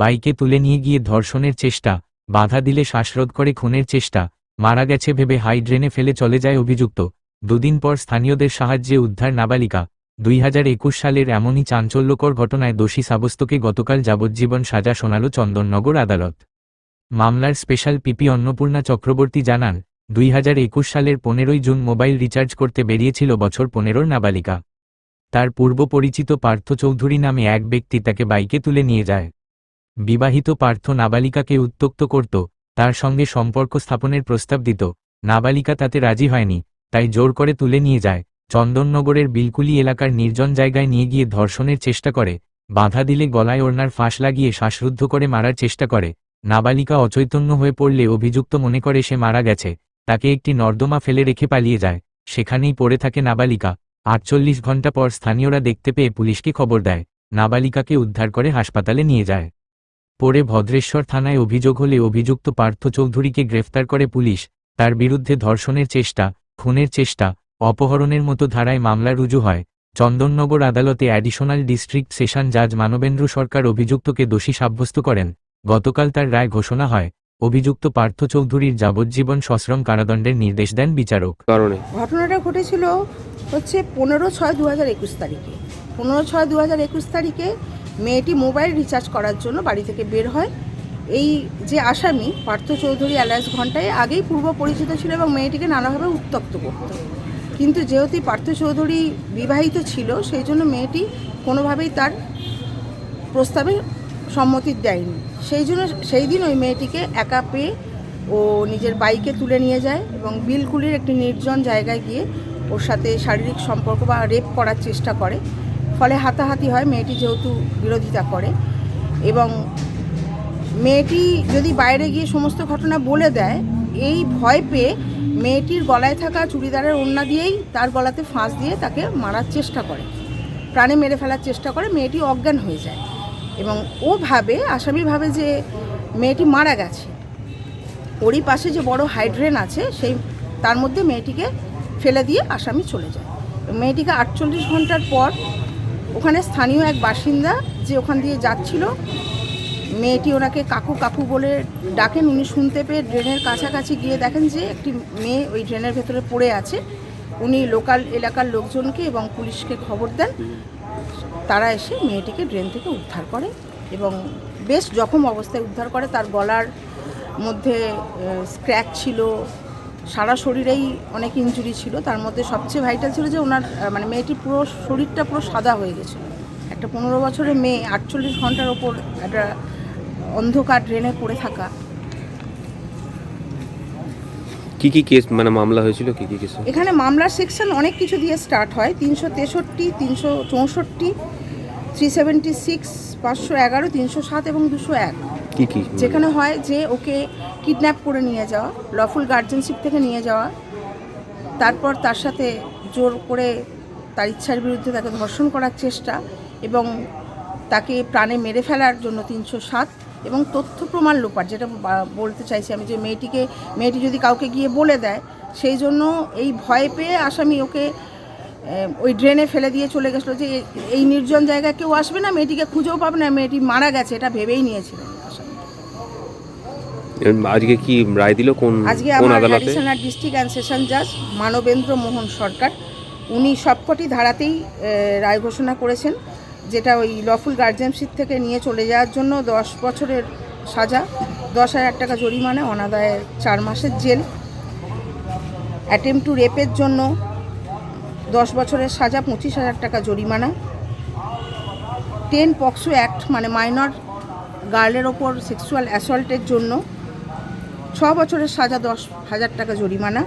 বাইকে তুলে নিয়ে গিয়ে ধর্ষণের চেষ্টা, বাধা দিলে শ্বাসরোধ করে খুনের চেষ্টা, মারা গেছে ভেবে হাই ড্রেনে ফেলে চলে যায় অভিযুক্ত, দুদিন পর স্থানীয়দের সাহায্যে উদ্ধার নাবালিকা, দুই হাজার একুশ সালের এমনই চাঞ্চল্যকর ঘটনায় দোষী সাব্যস্তকে গতকাল যাবজ্জীবন সাজা শোনাল চন্দননগর আদালত। মামলার স্পেশাল পিপি অন্নপূর্ণা চক্রবর্তী জানান, দুই হাজার একুশ সালের পনেরোই জুন মোবাইল রিচার্জ করতে বেরিয়েছিল বছর পনেরোর নাবালিকা। তার পূর্ব পরিচিত পার্থ চৌধুরী নামে এক ব্যক্তি তাকে বাইকে তুলে নিয়ে যায়। বিবাহিত পার্থ নাবালিকাকে উত্তক্ত করত, তার সঙ্গে সম্পর্ক স্থাপনের প্রস্তাব দিত। নাবালিকা তাতে রাজি হয়নি, তাই জোর করে তুলে নিয়ে যায়, চন্দননগরের বিলকুলি এলাকার নির্জন জায়গায় নিয়ে গিয়ে ধর্ষণের চেষ্টা করে, বাধা দিলে গলায় ওড়নার ফাঁস লাগিয়ে শ্বাসরুদ্ধ করে মারার চেষ্টা করে। নাবালিকা অচৈতন্য হয়ে পড়লে অভিযুক্ত মনে করে সে মারা গেছে, তাকে একটি নর্দমা ফেলে রেখে পালিয়ে যায়, সেখানেই পড়ে থাকে নাবালিকা। আটচল্লিশ ঘণ্টা পর স্থানীয়রা দেখতে পেয়ে পুলিশকে খবর দেয়, নাবালিকাকে উদ্ধার করে হাসপাতালে নিয়ে যায়। পরে ভদ্রেশ্বর থানায় অভিযোগ হলে অভিযুক্ত পার্থ চৌধুরীকে গ্রেফতার করে পুলিশ তার বিরুদ্ধে ধর্ষণের চেষ্টা খুনের চেষ্টা অপহরণের মতো ধারায় মামলা রুজু হয়। চন্দননগর আদালতে অ্যাডিশনাল ডিস্ট্রিক্ট সেশন জাজ মানবেন্দ্র সরকার অভিযুক্তকে দোষী সাব্যস্ত করেন। গতকাল তার রায় ঘোষণা হয়। অভিযুক্ত পার্থ চৌধুরীর যাবজ্জীবন সশ্রম কারাদণ্ডের নির্দেশ দেন বিচারক। কারণে? ঘটনাটা ঘটেছিল হচ্ছে পনেরো ছয় দু হাজার একুশ তারিখে। পনেরো ছয় দু হাজার একুশ তারিখে মেয়েটি মোবাইল রিচার্জ করার জন্য বাড়ি থেকে বের হয়। এই যে আসামি, পার্থ চৌধুরী অ্যালায়েন্স ঘন্টায় আগেই পূর্ব পরিচিত ছিল এবং মেয়েটিকে নানাভাবে উত্তক্ত করত। কিন্তু যেহেতু পার্থ চৌধুরী বিবাহিত ছিল, সেই জন্য মেয়েটি কোনোভাবেই তার প্রস্তাবে সম্মতি দেয়নি। সেই জন্য, সেই দিন ওই মেয়েটিকে একা পেয়ে ও নিজের বাইকে তুলে নিয়ে যায় এবং বিলকুলির একটি নির্জন জায়গায় গিয়ে ওর সাথে শারীরিক সম্পর্ক বা রেপ করার চেষ্টা করে। ফলে হাতাহাতি হয়, মেয়েটি যেহেতু বিরোধিতা করে। এবং মেয়েটি যদি বাইরে গিয়ে সমস্ত ঘটনা বলে দেয়, এই ভয় পেয়ে মেয়েটির গলায় থাকা চুড়িদারের ওড়না দিয়েই তার গলাতে ফাঁস দিয়ে তাকে মারার চেষ্টা করে। প্রাণে মেরে ফেলার চেষ্টা করে, মেয়েটি অজ্ঞান হয়ে যায়। এবং ও ভাবে, আসামি ভাবে যে মেয়েটি মারা গেছে। ওরই পাশে যে বড় হাইড্রেন আছে, সেই তার মধ্যে মেয়েটিকে ফেলে দিয়ে আসামি চলে যায়। মেয়েটিকে আটচল্লিশ ঘণ্টার পর ওখানে স্থানীয় এক বাসিন্দা যে ওখান দিয়ে যাচ্ছিল, মেয়েটি ওনাকে কাকু কাকু বলে ডাকেন। উনি শুনতে পেয়ে ড্রেনের কাছাকাছি গিয়ে দেখেন যে একটি মেয়ে ওই ড্রেনের ভেতরে পড়ে আছে। উনি লোকাল এলাকার লোকজনকে এবং পুলিশকে খবর দেন। তারা এসে মেয়েটিকে ড্রেন থেকে উদ্ধার করে এবং বেশ জখম অবস্থায় উদ্ধার করে। তার গলার মধ্যে স্ক্র্যাচ ছিল সারা শরীরেই অনেক ইঞ্জুরি ছিল। তার মধ্যে সবচেয়ে ভাইটাল ছিল যে ওনার মানে মেয়েটির পুরো শরীরটা পুরো সাদা হয়ে গেছিল। একটা পনেরো বছরের মেয়ে আটচল্লিশ ঘণ্টার ওপর একটা অন্ধকার ড্রেনে পড়ে থাকা। কি কি কেস মানে মামলা হয়েছিল কি কি কেস এখানে মামলার সেকশন অনেক কিছু দিয়ে স্টার্ট হয়। তিনশো তেষট্টি তিনশো চৌষট্টি থ্রি সেভেন্টি সিক্স পাঁচশো এগারো তিনশো সাত এবং দুশো এক। যেখানে হয় যে ওকে কিডন্যাপ করে নিয়ে যাওয়া লফুল গার্জেনশিপ থেকে নিয়ে যাওয়া, তারপর তার সাথে জোর করে তার ইচ্ছার বিরুদ্ধে তাকে ধর্ষণ করার চেষ্টা এবং তাকে প্রাণে মেরে ফেলার জন্য তিনশো সাত এবং তথ্য প্রমাণ লোপাট, যেটা বলতে চাইছি আমি যে মেয়েটিকে, মেয়েটি যদি কাউকে গিয়ে বলে দেয়, সেই জন্য এই ভয় পেয়ে আসামি ওকে ওই ড্রেনে ফেলে দিয়ে চলে গেছিল যে এই নির্জন জায়গায় কেউ আসবে না মেয়েটিকে খুঁজেও পাবে না মেয়েটি মারা গেছে এটা ভেবেই নিয়েছিলেন আজকে কি রায় দিল? কোন আজকে আমার অ্যাডিশনাল ডিস্ট্রিক্ট অ্যান্ড সেশন জাজ মানবেন্দ্র মোহন সরকার উনি সবকটি ধারাতেই রায় ঘোষণা করেছেন যেটা ওই লফুল গার্জেনশিপ থেকে নিয়ে চলে যাওয়ার জন্য দশ বছরের সাজা দশ হাজার টাকা জরিমানা অনাদায়ে চার মাসের জেল অ্যাটেম্প টু রেপের জন্য দশ বছরের সাজা, পঁচিশ হাজার টাকা জরিমানা। টেন পক্সো অ্যাক্ট মানে মাইনর গার্লের ওপর সেক্সুয়াল অ্যাসল্টের জন্য ছ বছরের সাজা, দশ হাজার টাকা জরিমানা।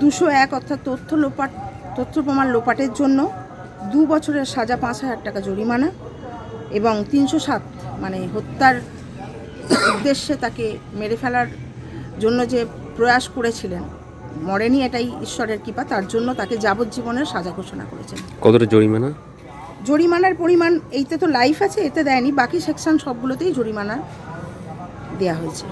দুশো এক অর্থাৎ তথ্য লোপাট, তথ্য প্রমাণ লোপাটের জন্য দু বছরের সাজা, পাঁচ হাজার টাকা জরিমানা এবং তিনশো সাত মানে হত্যার উদ্দেশ্যে তাকে মেরে ফেলার জন্য যে প্রয়াস করেছিলেন। মরেনি এটাই ঈশ্বরের কৃপা তার জন্য তাকে যাবজ্জীবনের সাজা ঘোষণা করেছেন। কতটা জরিমানা? জরিমানার পরিমাণ এইতে তো লাইফ আছে এতে দেয়নি বাকি সেকশন সবগুলোতেই জরিমানা দেওয়া হয়েছে।